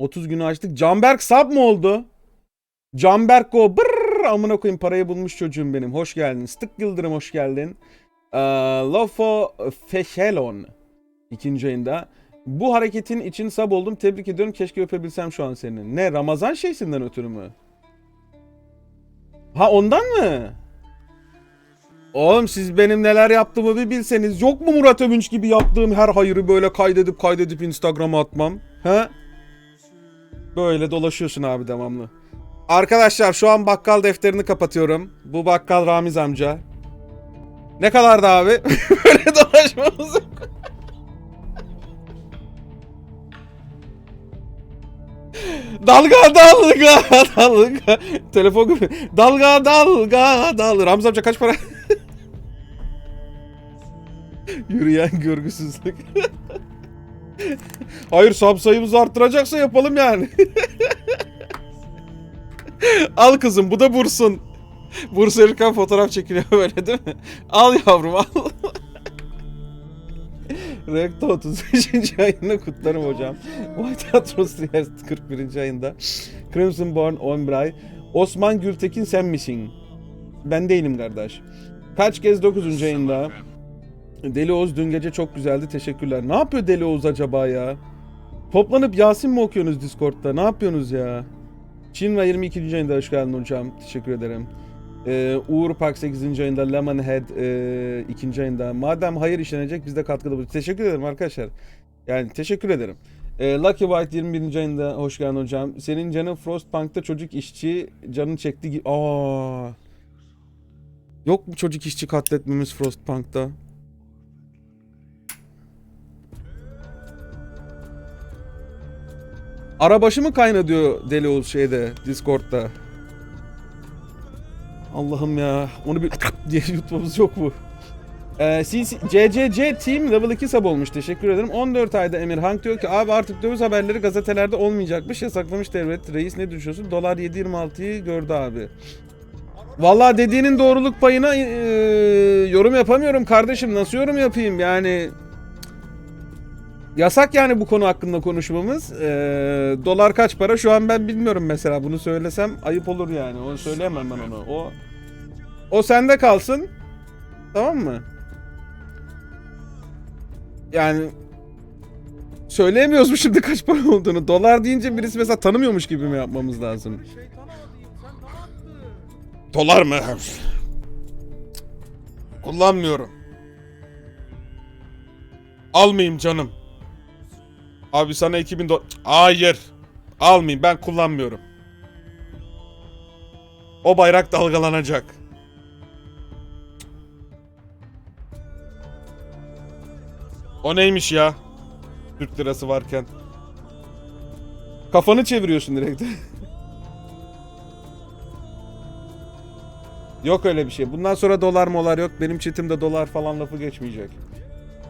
30 günü açtık. Canberk sub mı oldu? Canberk go brrr amına koyayım parayı bulmuş çocuğum benim. Hoş geldin. Stık Yıldırım hoş geldin. Ee, Lofo Feşelon ikinci ayında. Bu hareketin için sub oldum. Tebrik ediyorum. Keşke öpebilsem şu an seni. Ne Ramazan şeysinden ötürü mü? Ha ondan mı? Oğlum siz benim neler yaptığımı bir bilseniz yok mu Murat Övünç gibi yaptığım her hayırı böyle kaydedip kaydedip Instagram'a atmam? He? Böyle dolaşıyorsun abi devamlı. Arkadaşlar şu an bakkal defterini kapatıyorum. Bu bakkal Ramiz amca. Ne kadardı abi? böyle dolaşmamız yok. Dalga dalga dalga Telefon gibi Dalga dalga dalga Ramzi amca kaç para? Yürüyen görgüsüzlük Hayır sub sayımızı arttıracaksa yapalım yani Al kızım bu da Bursun Burs verirken fotoğraf çekiliyor böyle değil mi? Al yavrum al Rekto 33. ayını kutlarım hocam. White Trias 41. ayında. Crimson Born 11 ay. Osman Gültekin sen misin? Ben değilim kardeş. Kaç kez 9. ayında. Deli Oğuz dün gece çok güzeldi teşekkürler. Ne yapıyor Deli Oğuz acaba ya? Toplanıp Yasin mi okuyorsunuz Discord'da? Ne yapıyorsunuz ya? Çin ve 22. ayında hoş geldin hocam. Teşekkür ederim. Ee, Uğur Park 8. ayında, Lemonhead e, 2. ayında. Madem hayır işlenecek biz de katkıda bulunacağız. Teşekkür ederim arkadaşlar. Yani teşekkür ederim. Ee, Lucky White 21. ayında hoş geldin hocam. Senin canın Frostpunk'ta çocuk işçi canın çekti. Aa. Yok mu çocuk işçi katletmemiz Frostpunk'ta? Arabaşı mı kayna diyor Deli Oğuz şeyde Discord'da. Allah'ım ya. Onu bir diye yutmamız yok mu? Ee, CC CCC Team Level 2 sub olmuş. Teşekkür ederim. 14 ayda Emir Hank diyor ki abi artık döviz haberleri gazetelerde olmayacakmış. Yasaklamış devlet. Reis ne düşünüyorsun? Dolar 7.26'yı gördü abi. Vallahi dediğinin doğruluk payına e, yorum yapamıyorum kardeşim. Nasıl yorum yapayım yani? Yasak yani bu konu hakkında konuşmamız. Ee, dolar kaç para şu an ben bilmiyorum mesela. Bunu söylesem ayıp olur yani. Onu söyleyemem ben onu. O o sende kalsın. Tamam mı? Yani söyleyemiyoruz mu şimdi kaç para olduğunu? Dolar deyince birisi mesela tanımıyormuş gibi mi yapmamız lazım? Dolar mı? Kullanmıyorum. Almayayım canım. Abi sana 2000 dolar... Hayır. Almayayım ben kullanmıyorum. O bayrak dalgalanacak. O neymiş ya? Türk lirası varken. Kafanı çeviriyorsun direkt. Yok öyle bir şey. Bundan sonra dolar molar yok. Benim chatimde dolar falan lafı geçmeyecek.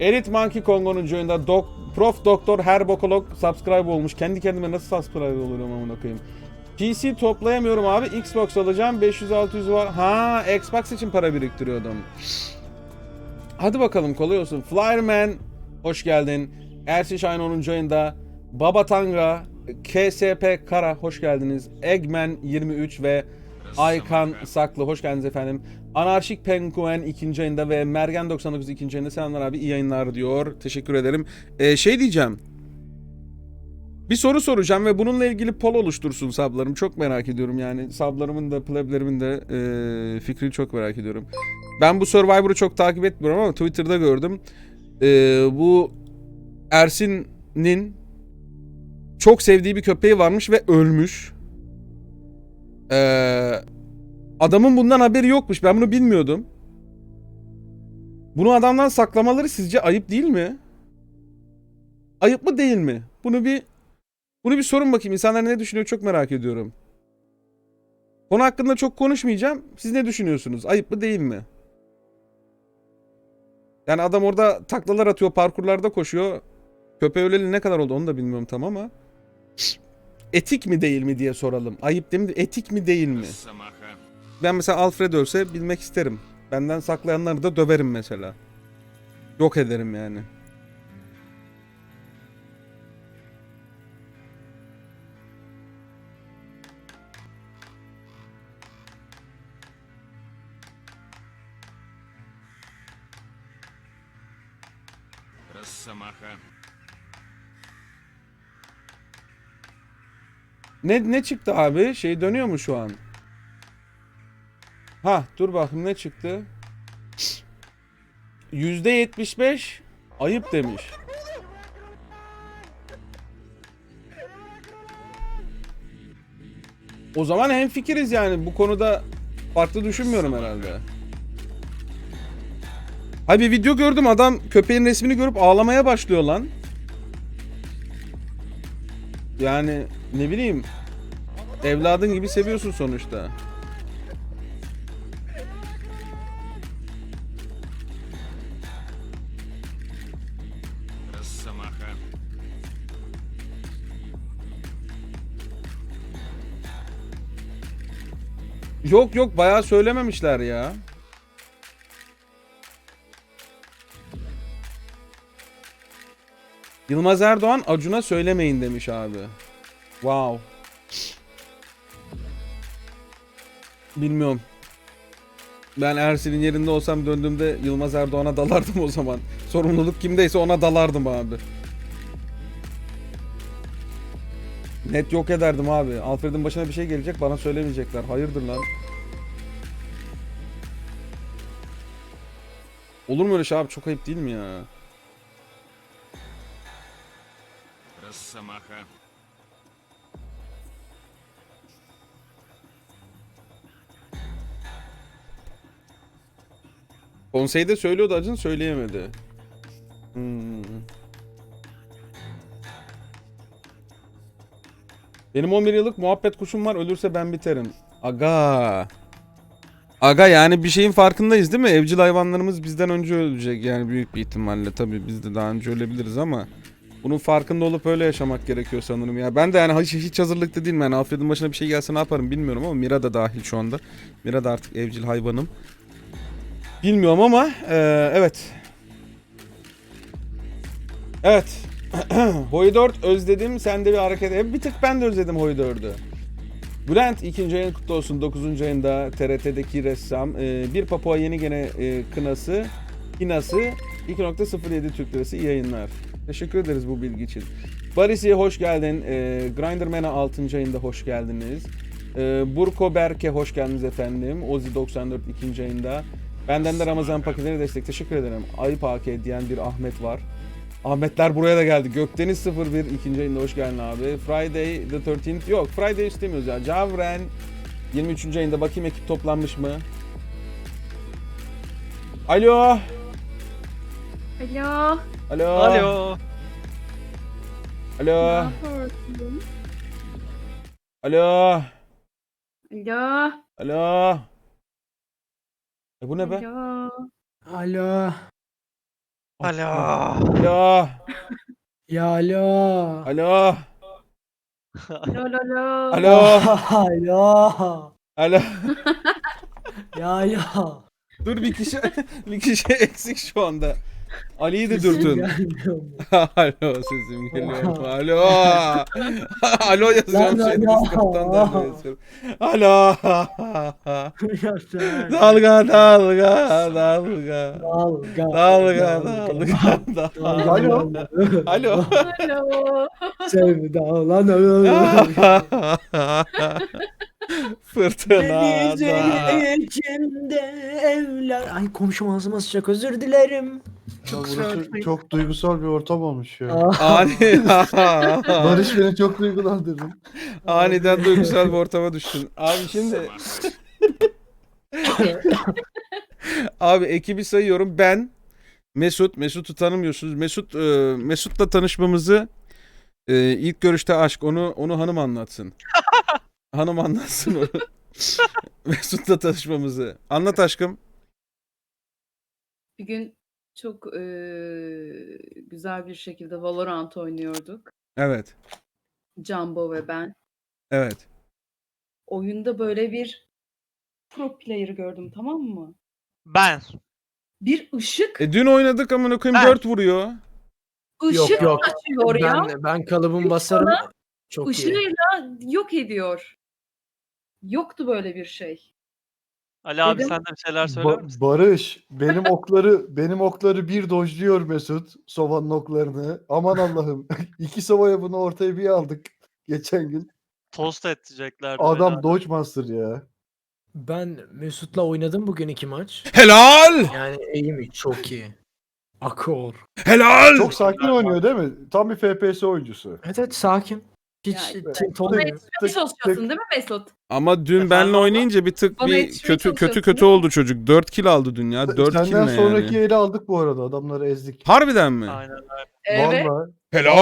Elit Monkey Kongo'nun join'da dok, Prof Doktor Herbokolog subscribe olmuş. Kendi kendime nasıl subscribe olurum amına koyayım. PC toplayamıyorum abi. Xbox alacağım. 500-600 var. Ha, Xbox için para biriktiriyordum. Hadi bakalım kolay olsun. Flyerman hoş geldin. Ersin Şahin 10. join'da. Baba Tanga, KSP Kara hoş geldiniz. Eggman 23 ve Aykan Saklı hoş geldiniz efendim. Anarşik Penguen ikinci ayında ve Mergen 99 ikinci ayında selamlar abi iyi yayınlar diyor. Teşekkür ederim. Ee, şey diyeceğim. Bir soru soracağım ve bununla ilgili poll oluştursun sablarım. Çok merak ediyorum yani. Sablarımın da pleblerimin de e, fikrini çok merak ediyorum. Ben bu Survivor'u çok takip etmiyorum ama Twitter'da gördüm. E, bu Ersin'in çok sevdiği bir köpeği varmış ve ölmüş. Ee, adamın bundan haberi yokmuş. Ben bunu bilmiyordum. Bunu adamdan saklamaları sizce ayıp değil mi? Ayıp mı değil mi? Bunu bir bunu bir sorun bakayım. İnsanlar ne düşünüyor çok merak ediyorum. Konu hakkında çok konuşmayacağım. Siz ne düşünüyorsunuz? Ayıp mı değil mi? Yani adam orada taklalar atıyor, parkurlarda koşuyor. Köpeği öleli ne kadar oldu onu da bilmiyorum tam ama etik mi değil mi diye soralım. Ayıp değil mi? Etik mi değil mi? Ben mesela Alfred ölse bilmek isterim. Benden saklayanları da döverim mesela. Yok ederim yani. Росомаха. Ne ne çıktı abi? Şey dönüyor mu şu an? Ha dur bakayım ne çıktı? %75 ayıp demiş. O zaman hem fikiriz yani bu konuda farklı düşünmüyorum herhalde. Hay bir video gördüm adam köpeğin resmini görüp ağlamaya başlıyor lan. Yani ne bileyim evladın gibi seviyorsun sonuçta. Росомаха. Yok yok bayağı söylememişler ya. Yılmaz Erdoğan Acun'a söylemeyin demiş abi. Wow. Bilmiyorum. Ben Ersin'in yerinde olsam döndüğümde Yılmaz Erdoğan'a dalardım o zaman. Sorumluluk kimdeyse ona dalardım abi. Net yok ederdim abi. Alfred'in başına bir şey gelecek bana söylemeyecekler. Hayırdır lan? Olur mu öyle şey abi? Çok ayıp değil mi ya? Росомаха. Konseyde söylüyordu Acun söyleyemedi. Hmm. Benim 11 yıllık muhabbet kuşum var ölürse ben biterim. Aga. Aga yani bir şeyin farkındayız değil mi? Evcil hayvanlarımız bizden önce ölecek yani büyük bir ihtimalle. Tabii biz de daha önce ölebiliriz ama bunun farkında olup öyle yaşamak gerekiyor sanırım ya. Ben de yani hiç, hiç hazırlıklı değilim yani Alfred'in başına bir şey gelse ne yaparım bilmiyorum ama Mira da dahil şu anda. Mira da artık evcil hayvanım. Bilmiyorum ama eee, evet. Evet. Hoy 4 özledim. Sen de bir hareket et. Bir tık ben de özledim Hoy 4'ü. Bülent ikinci ayın kutlu olsun. 9. ayında TRT'deki ressam. Eee, bir Papua yeni gene eee, kınası. Kinası 2.07 Türk Lirası yayınlar. Teşekkür ederiz bu bilgi için. Barisi hoş geldin. Eee Grinderman'a 6. ayında hoş geldiniz. Eee Burko Berke hoş geldiniz efendim. Ozi 94 ikinci ayında. Benden de Ramazan paketine destek. Teşekkür ederim. Ayıp AK diyen bir Ahmet var. Ahmetler buraya da geldi. Gökdeniz 01 ikinci ayında hoş geldin abi. Friday the 13th. Yok Friday istemiyoruz ya. Cavren 23. ayında bakayım ekip toplanmış mı? Alo. Alo. Alo. Alo. Alo. yapıyorsun? Alo. Alo. Alo. E bu ne be? Alo. Alo. Alo. Alo. Ya alo. Alo. Alo. Alo. Alo. Alo. Alo. Ya alo. Dur bir kişi bir kişi eksik şu anda. Ali'yi de dürtün. Alo sesim geliyor. Alo. Alo yazıyorum şey alo. Discord'dan da yazıyorum. Alo. Ya sen. dalga dalga dalga. Dalga. Dalga dalga dalga. Alo. Alo. Alo. Sevdalanım. Fırtına da. içimde evler. Ay komşum ağzıma sıcak özür dilerim. Çok, burası çok duygusal bir ortam olmuş ya. Ani, Barış beni çok duygulandırdı. aniden duygusal bir ortama düştün. Abi şimdi Abi ekibi sayıyorum. Ben Mesut, Mesut'u tanımıyorsunuz. Mesut e, Mesut'la tanışmamızı e, ilk görüşte aşk. Onu onu hanım anlatsın. hanım anlatsın onu. Mesut'la tanışmamızı. Anlat aşkım. Bir gün çok eee, güzel bir şekilde Valorant oynuyorduk. Evet. Jumbo ve ben. Evet. Oyunda böyle bir pro player gördüm tamam mı? Ben. Bir ışık, E dün oynadık amına koyayım Ben- 4 vuruyor. ışık Yok, yok. açıyor ya. ben, ben kalıbım basarım. Çok iyi. Işığıyla yok ediyor. Yoktu böyle bir şey. Ali abi Dedim. sen de bir şeyler söyler Ba- misin? Barış benim okları benim okları bir dojluyor Mesut. Sova'nın oklarını. Aman Allah'ım. İki Sova'ya bunu ortaya bir aldık geçen gün. Tost edeceklerdi Adam beni. Dodge Master ya. Ben Mesut'la oynadım bugün iki maç. Helal! Yani eğimi çok iyi. Akor. Helal! Çok sakin oynuyor değil mi? Tam bir FPS oyuncusu. Evet evet sakin. Hiç Yani- tilt Bana olmuyor. yetişmeye çalışıyorsun değil mi Mesut? Ama dün benle oynayınca bir tık Bana bir yetişmeye kötü kötü çalışıyorsun kötü değil mi? oldu çocuk. 4 kill aldı dün ya. 4 kill Senden ne sonraki yani? eli aldık bu arada. Adamları ezdik. Harbiden mi? Aynen. Evet. Vallahi. Helal!